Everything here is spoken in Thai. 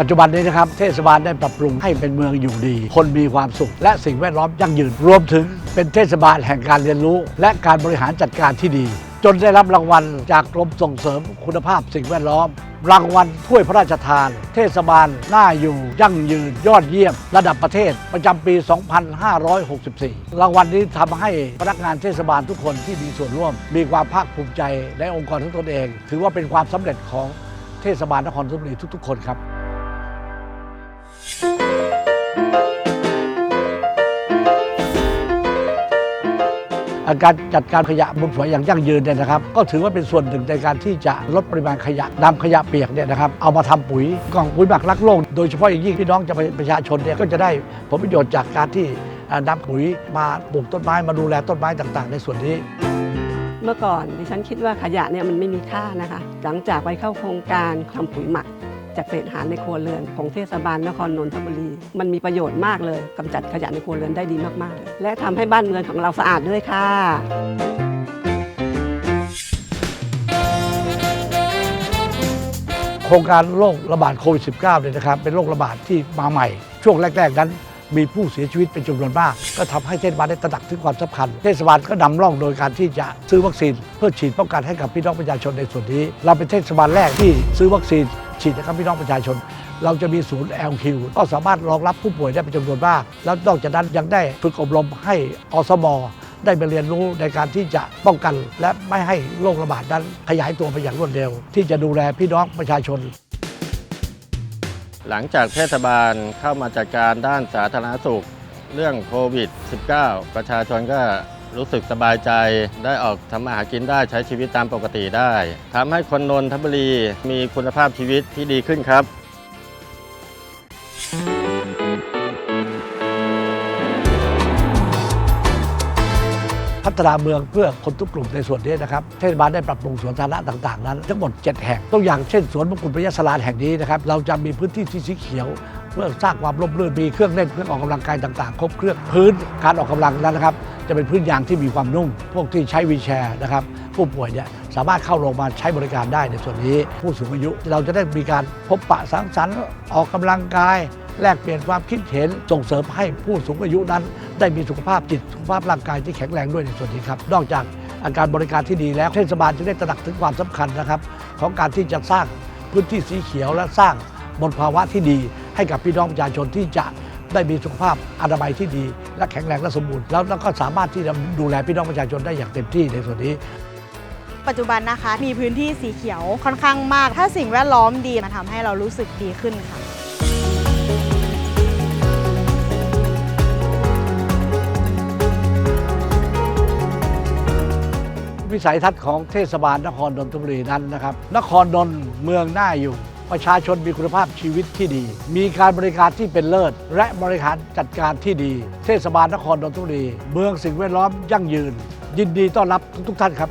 ปัจจุบันนี้นะครับ เทศบาลได้ปรับปรุงให้เป็นเมืองอยู่ดี คนมีความสุข และสิ่งแวดล้อมยั่งยืน รวมถึงเป็นเทศบาลแห่งการเรียนรู้ และการบริหารจัดการที่ดี จนได้รับรางวัลจากกรมส่งเสริมคุณภาพสิ่งแวดล้อม รางวัลถ้วยพระราชทาน เทศบาลน่าอยู่ ยั่งยืน ยอดเยี่ยม ระดับประเทศประจำปี 2564 รางวัลนี้ทำให้พนักงานเทศบาลทุกคนที่มีส่วนร่วม มีความภาคภูมิใจในองค์กรของตนเอง ถือว่าเป็นความสำเร็จของเทศบาลนครนนทรีทุกๆ คนครับ การจัดการขยะบนฝอยอย่างยั่งยืนเนี่ยนะครับ ก็ถือว่าเป็นส่วนหนึ่งในการที่จะลดปริมาณขยะนำขยะเปียกเนี่ยนะครับเอามาทำปุ๋ยกล่องปุ๋ยหมักรักโลก โดยเฉพาะอย่างยิ่งพี่น้องจะประชาชนเนี่ยก็จะได้ผลประโยชน์จากการที่นำปุ๋ยมาปลูกต้นไม้มาดูแลต้นไม้ต่าง ๆ ในส่วนนี้เมื่อก่อนดิฉันคิดว่าขยะเนี่ยมันไม่มีค่านะคะ หลังจากไปเข้าโครงการทำปุ๋ยหมัก จากเศษอาหารในครัวเรือนของเทศบาลนครนนทบุรี มันมีประโยชน์มากเลยกำจัดขยะในครัวเรือนได้ดีมากๆ และทำให้บ้านเมืองของเราสะอาดด้วยค่ะโครงการโรคระบาดโควิด -19 เนี่ยนะครับเป็นโรคระบาดที่มาใหม่ ช่วงแรก ๆ นั้นมีผู้เสียชีวิตเป็นจำนวนมาก ก็ทำให้เทศบาลได้ตระหนักถึงความสำคัญ เทศบาลก็นำร่องโดยการที่จะซื้อวัคซีน เพื่อฉีดป้องกันให้กับพี่น้องประชาชนในส่วนนี้ เราเป็นเทศบาลแรกที่ซื้อวัคซีน ฉีดให้กับพี่น้องประชาชน เราจะมีศูนย์ LQ ก็สามารถรองรับผู้ป่วยได้เป็นจำนวนมาก แล้วนอกจากนั้นยังได้ฝึกอบรมให้อสมได้ไปเรียนรู้ในการที่จะป้องกัน และไม่ให้โรคระบาดนั้นขยายตัวไปอย่างรวดเร็ว ที่จะดูแลพี่น้องประชาชน หลังจากเทศบาลเข้ามาจัดการด้านสาธารณสุข เรื่องโควิด -19 ประชาชนก็ รู้สึกสบายใจได้ออกทำมาหากินได้ใช้ชีวิตตามปกติได้ทำให้คนนนทบุรีมีคุณภาพชีวิตที่ดีขึ้นครับพัฒนาเมืองเพื่อคนทุกกลุ่มในส่วนนี้นะครับ เทศบาลได้ปรับปรุงสวนสาธารณะต่างๆ นั้น ทั้งหมด 7 แห่ง ตัวอย่างเช่นสวนมงกุฎพยาสลานแห่งนี้นะครับ เราจะมีพื้นที่ที่สีเขียว พื่อสร้างความร่มรื่นมีเครื่องเล่นเครื่องออกกำลังกายต่างๆ ครบเครื่องพื้นการออกกำลังนั้นนะครับ จะเป็นพื้นยางที่มีความนุ่ม พวกที่ใช้วีแชร์นะครับ ผู้ป่วยเนี่ยสามารถเข้าโรงพยาบาลใช้บริการได้ในส่วนนี้ ผู้สูงอายุเราจะได้มีการพบปะสังสรรค์ออกกำลังกายแลกเปลี่ยนความคิดเห็นส่งเสริมให้ผู้สูงอายุนั้น ได้มีสุขภาพจิตสุขภาพร่างกายที่แข็งแรงด้วยในส่วนนี้ครับ นอกจากอาการบริการที่ดีแล้วเทศบาลจึงได้ตระหนักถึงความสำคัญนะครับ ของการที่จะสร้างพื้นที่สีเขียวและสร้าง มลภาวะที่ดี ให้กับพี่น้องประชาชนที่จะได้มีสุขภาพอนามัยที่ดี และแข็งแรงและสมบูรณ์แล้วแล้วก็สามารถที่จะดูแลพี่น้องประชาชนได้อย่างเต็มที่ในส่วนนี้ ปัจจุบันนะคะ มีพื้นที่สีเขียวค่อนข้างมาก ถ้าสิ่งแวดล้อมดีมันทำให้เรารู้สึกดีขึ้นค่ะวิสัยทัศน์ของเทศบาลนครนนทบุรีนั้นนะครับ นครนนท์เมืองน่าอยู่ ประชาชนมีคุณภาพชีวิตที่ดี มีการบริการที่เป็นเลิศ และบริหารจัดการที่ดี เทศบาลนครนนทบุรี เมืองสิ่งแวดล้อมยั่งยืน ยินดีต้อนรับทุกๆท่านครับ